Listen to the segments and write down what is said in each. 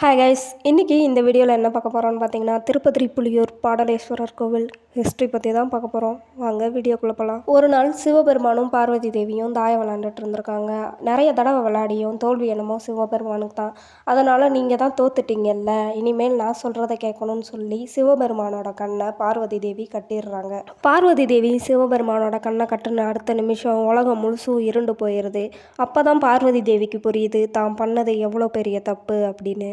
Hi guys இன்றைக்கி இந்த வீடியோவில் என்ன பார்க்க போகிறோம்னு பார்த்தீங்கன்னா திருப்பதி புலியூர் பாடலேஸ்வரர் கோவில் ஹிஸ்ட்ரி பற்றி தான் பார்க்க போகிறோம் வாங்க வீடியோக்குள்ளே போகலாம் ஒரு நாள் சிவபெருமானும் பார்வதி தேவியும் தாயம் விளாண்டுட்டு இருந்திருக்காங்க. நிறைய தடவை விளையாடியும் தோல்வி என்னமோ சிவபெருமானுக்கு தான். அதனால் நீங்கள் தான் தோத்துட்டீங்கல்ல. இனிமேல் நான் சொல்கிறத கேட்கணும்னு சொல்லி சிவபெருமானோட கண்ணை பார்வதி தேவி கட்டிடுறாங்க. பார்வதி தேவி சிவபெருமானோட கண்ணை கட்டின அடுத்த நிமிஷம் உலகம் முழுசும் இருண்டு போயிடுது அப்போ தான் பார்வதி தேவிக்கு புரியுது தான் பண்ணது எவ்வளோ பெரிய தப்பு அப்படின்னு.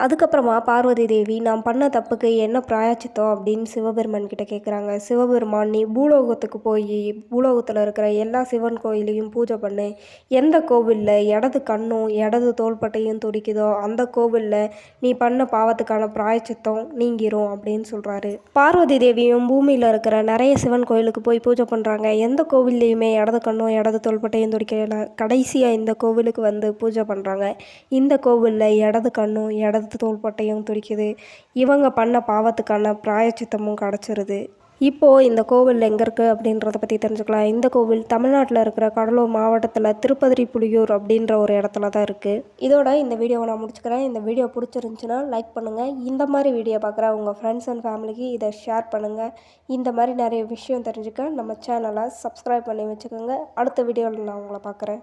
அதுக்கப்புறமா பார்வதி தேவி நான் பண்ண தப்புக்கு என்ன பிராயச்சித்தம்? அப்படின்னு சிவபெருமான் கிட்ட கேட்குறாங்க சிவபெருமான் நீ பூலோகத்துக்கு போய் பூலோகத்தில் இருக்கிற எல்லா சிவன் கோயிலையும் பூஜை பண்ணு. எந்த கோவிலில் இடது கண்ணும் இடது தோள்பட்டையும் துடிக்குதோ அந்த கோவிலில் நீ பண்ண பாவத்துக்கான பிராயச்சித்தம் நீங்கிரும் அப்படின்னு சொல்கிறாரு பார்வதி தேவியும் பூமியில் இருக்கிற நிறைய சிவன் கோயிலுக்கு போய் பூஜை பண்ணுறாங்க எந்த கோவில்லையுமே இடது கண்ணும் இடது தோள்பட்டையும் துடிக்கல. கடைசியாக இந்த கோவிலுக்கு வந்து பூஜை பண்ணுறாங்க இந்த கோவிலில் இடது கண்ணும் இடது தோள்பட்டையும் துடிக்குது. இவங்க பண்ண பாவத்துக்கான பிராயச்சித்தமும் கிடச்சிருது. இப்போது இந்த கோவில் எங்கே இருக்குது அப்படின்றத பற்றி தெரிஞ்சுக்கலாம். இந்த கோவில் தமிழ்நாட்டில் இருக்கிற கடலூர் மாவட்டத்தில் திருப்பதி புலியூர் அப்படின்ற ஒரு இடத்துல தான் இருக்குது இதோட இந்த வீடியோவை நான் முடிச்சுக்கிறேன். இந்த வீடியோ பிடிச்சிருந்துச்சுன்னா லைக் பண்ணுங்கள் இந்த மாதிரி வீடியோ பார்க்குற உங்கள் ஃப்ரெண்ட்ஸ் அண்ட் ஃபேமிலிக்கு இதை ஷேர் பண்ணுங்கள் இந்த மாதிரி நிறைய விஷயம் தெரிஞ்சுக்க நம்ம சேனலை சப்ஸ்கிரைப் பண்ணி வச்சுக்கோங்க. அடுத்த வீடியோவில் நான் உங்களை பார்க்குறேன்.